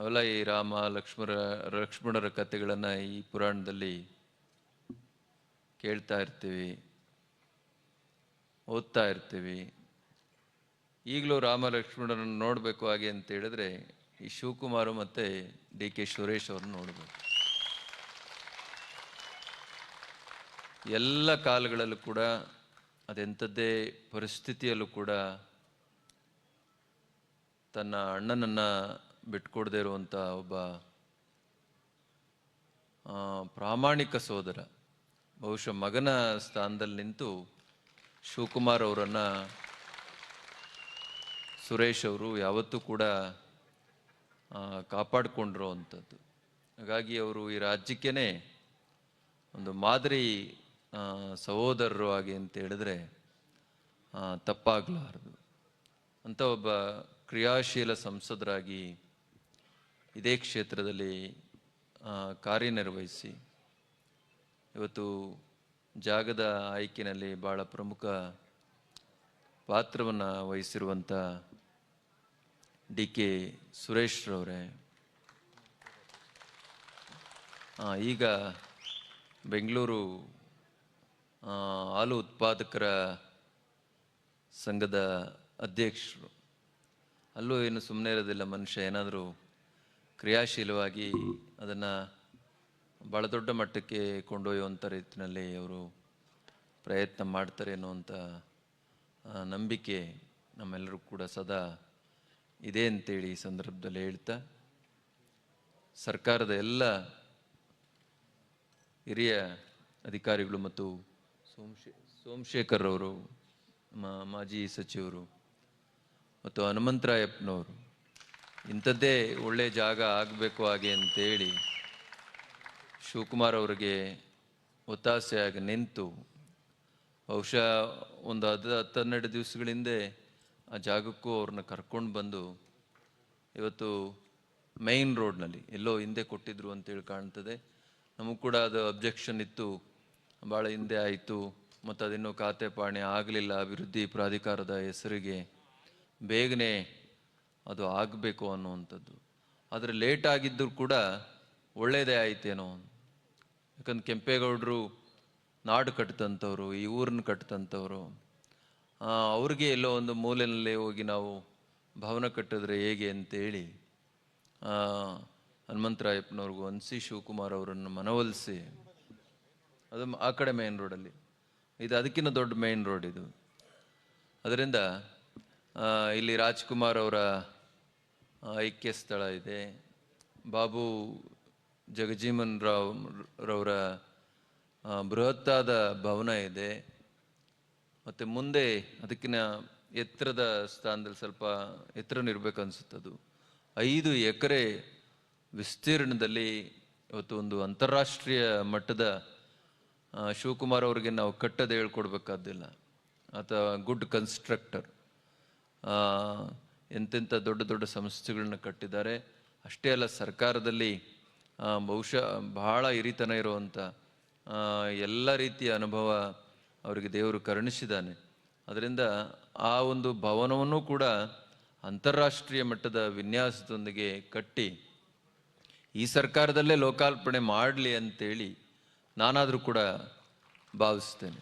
ಅವೆಲ್ಲ ಈ ರಾಮ ಲಕ್ಷ್ಮಣ ಲಕ್ಷ್ಮಣರ ಕಥೆಗಳನ್ನು ಈ ಪುರಾಣದಲ್ಲಿ ಕೇಳ್ತಾ ಇರ್ತೀವಿ, ಓದ್ತಾ ಇರ್ತೀವಿ. ಈಗಲೂ ರಾಮ ಲಕ್ಷ್ಮಣರನ್ನು ನೋಡಬೇಕು ಹಾಗೆ ಅಂತ ಹೇಳಿದ್ರೆ ಈ ಶಿವಕುಮಾರ್ ಮತ್ತು ಡಿ ಕೆ ಸುರೇಶ್ ಅವ್ರನ್ನ ನೋಡಬೇಕು. ಎಲ್ಲ ಕಾಲಗಳಲ್ಲೂ ಕೂಡ, ಅದೆಂಥದ್ದೇ ಪರಿಸ್ಥಿತಿಯಲ್ಲೂ ಕೂಡ ತನ್ನ ಅಣ್ಣನನ್ನು ಬಿಟ್ಕೊಡದೇ ಇರುವಂಥ ಒಬ್ಬ ಪ್ರಾಮಾಣಿಕ ಸೋದರ ಬಹುಶಃ ಮಗನ ಸ್ಥಾನದಲ್ಲಿ ನಿಂತು ಶಿವಕುಮಾರ್ ಅವರನ್ನು ಸುರೇಶ್ ಅವರು ಯಾವತ್ತೂ ಕೂಡ ಆ, ಕಾಪಾಡಿಕೊಂಡಿರೋ ಅಂಥದ್ದು ಹಾಗಾಗಿ ಅವರು ಈ ರಾಜ್ಯಕ್ಕೇ ಒಂದು ಮಾದರಿ ಸಹೋದರರು ಆಗಿ ಅಂತ ಹೇಳಿದ್ರೆ ತಪ್ಪಾಗಲಾರದು. ಅಂತ ಒಬ್ಬ ಕ್ರಿಯಾಶೀಲ ಸಂಸದರಾಗಿ ಇದೇ ಕ್ಷೇತ್ರದಲ್ಲಿ ಕಾರ್ಯನಿರ್ವಹಿಸಿ ಇವತ್ತು ಜಾಗದ ಆಯ್ಕೆಯಲ್ಲಿ ಭಾಳ ಪ್ರಮುಖ ಪಾತ್ರವನ್ನು ವಹಿಸಿರುವಂಥ ಡಿ ಕೆ ಸುರೇಶ್ರವರೇ ಈಗ ಬೆಂಗಳೂರು ಹಾಲು ಉತ್ಪಾದಕರ ಸಂಘದ ಅಧ್ಯಕ್ಷರು. ಅಲ್ಲೂ ಏನು ಸುಮ್ಮನೆ ಇರೋದಿಲ್ಲ ಮನುಷ್ಯ, ಏನಾದರೂ ಕ್ರಿಯಾಶೀಲವಾಗಿ ಅದನ್ನು ಭಾಳ ದೊಡ್ಡ ಮಟ್ಟಕ್ಕೆ ಕೊಂಡೊಯ್ಯುವಂಥ ರೀತಿಯಲ್ಲಿ ಅವರು ಪ್ರಯತ್ನ ಮಾಡ್ತಾರೆ ಅನ್ನುವಂಥ ನಂಬಿಕೆ ನಮ್ಮೆಲ್ಲರೂ ಕೂಡ ಸದಾ ಇದೆ ಅಂತೇಳಿ ಈ ಸಂದರ್ಭದಲ್ಲಿ ಹೇಳ್ತಾ, ಸರ್ಕಾರದ ಎಲ್ಲ ಹಿರಿಯ ಅಧಿಕಾರಿಗಳು ಮತ್ತು ಸೋಮಶೇ, ಸೋಮಶೇಖರ್ ಅವರು ಮಾಜಿ ಸಚಿವರು ಮತ್ತು ಹನುಮಂತರಾಯಪ್ಪನವರು ಇಂಥದ್ದೇ ಒಳ್ಳೆ ಜಾಗ ಆಗಬೇಕು ಹಾಗೆ ಅಂತೇಳಿ ಶಿವಕುಮಾರ್ ಅವರಿಗೆ ಒತ್ತಾಸೆಯಾಗಿ ನಿಂತು ಬಹುಶಃ ಒಂದು ಹತ್ತು ಹತ್ತೆರಡು ದಿವಸಗಳಿಂದೆ ಆ ಜಾಗಕ್ಕೂ ಅವ್ರನ್ನ ಕರ್ಕೊಂಡು ಬಂದು ಇವತ್ತು ಮೈನ್ ರೋಡ್ನಲ್ಲಿ ಎಲ್ಲೋ ಹಿಂದೆ ಕೊಟ್ಟಿದ್ರು ಅಂತೇಳಿ ಕಾಣ್ತದೆ. ನಮಗೂ ಕೂಡ ಅದು ಅಬ್ಜೆಕ್ಷನ್ ಇತ್ತು. ಭಾಳ ಹಿಂದೆ ಆಯಿತು. ಮತ್ತು ಅದಿನ್ನೂ ಖಾತೆ ಪಾಣಿ ಆಗಲಿಲ್ಲ ಅಭಿವೃದ್ಧಿ ಪ್ರಾಧಿಕಾರದ ಹೆಸರಿಗೆ. ಬೇಗನೆ ಅದು ಆಗಬೇಕು ಅನ್ನುವಂಥದ್ದು. ಆದರೆ ಲೇಟ್ ಆಗಿದ್ದರೂ ಕೂಡ ಒಳ್ಳೆಯದೇ ಆಯ್ತೇನೋ. ಯಾಕಂದ್ರೆ ಕೆಂಪೇಗೌಡರು ನಾಡು ಕಟ್ಟಿದಂಥವ್ರು ಈ ಊರನ್ನ ಕಟ್ಟಿದಂಥವ್ರು ಅವ್ರಿಗೆ ಎಲ್ಲೋ ಒಂದು ಮೂಲೆಯಲ್ಲೇ ಹೋಗಿ ನಾವು ಭವನ ಕಟ್ಟಿದ್ರೆ ಹೇಗೆ ಅಂತೇಳಿ ಹನುಮಂತರಾಯಪ್ಪನವ್ರಿಗೂ ಅನ್ಸಿ ಶಿವಕುಮಾರ್ ಅವರನ್ನು ಮನವೊಲಿಸಿ, ಅದು ಆ ಕಡೆ ಮೇನ್ ರೋಡಲ್ಲಿ ಇದು ಅದಕ್ಕಿಂತ ದೊಡ್ಡ ಮೇನ್ ರೋಡ್ ಇದು. ಅದರಿಂದ ಇಲ್ಲಿ ರಾಜ್ಕುಮಾರ್ ಅವರ ಐಕ್ಯ ಸ್ಥಳ ಇದೆ. ಬಾಬು ಜಗಜೀವನ್ ರಾವ್ ರವರ ಬೃಹತ್ತಾದ ಭವನ ಇದೆ. ಮತ್ತು ಮುಂದೆ ಅದಕ್ಕಿನ ಎತ್ತರದ ಸ್ಥಾನದಲ್ಲಿ ಸ್ವಲ್ಪ ಎತ್ತರ ಅನಿಸುತ್ತದು ಐದು ಎಕರೆ ವಿಸ್ತೀರ್ಣದಲ್ಲಿ ಇವತ್ತು ಒಂದು ಅಂತಾರಾಷ್ಟ್ರೀಯ ಮಟ್ಟದ ಶಿವಕುಮಾರ್ ಅವರಿಗೆ ನಾವು ಕಟ್ಟದೆ ಹೇಳ್ಕೊಡ್ಬೇಕಾದಿಲ್ಲ. ಆತ ಗುಡ್ ಕನ್ಸ್ಟ್ರಕ್ಟರ್. ಎಂತೆಂಥ ದೊಡ್ಡ ದೊಡ್ಡ ಸಂಸ್ಥೆಗಳನ್ನ ಕಟ್ಟಿದ್ದಾರೆ. ಅಷ್ಟೇ ಅಲ್ಲ, ಸರ್ಕಾರದಲ್ಲಿ ಬಹುಶಃ ಬಹಳ ಹಿರಿತನ ಇರುವಂಥ ಎಲ್ಲ ರೀತಿಯ ಅನುಭವ ಅವರಿಗೆ ದೇವರು ಕರುಣಿಸಿದ್ದಾನೆ. ಅದರಿಂದ ಆ ಒಂದು ಭವನವನ್ನು ಕೂಡ ಅಂತಾರಾಷ್ಟ್ರೀಯ ಮಟ್ಟದ ವಿನ್ಯಾಸದೊಂದಿಗೆ ಕಟ್ಟಿ, ಈ ಸರ್ಕಾರದಲ್ಲೇ ಲೋಕಾರ್ಪಣೆ ಮಾಡಲಿ ಅಂತೇಳಿ ನಾನಾದರೂ ಕೂಡ ಭಾವಿಸ್ತೇನೆ.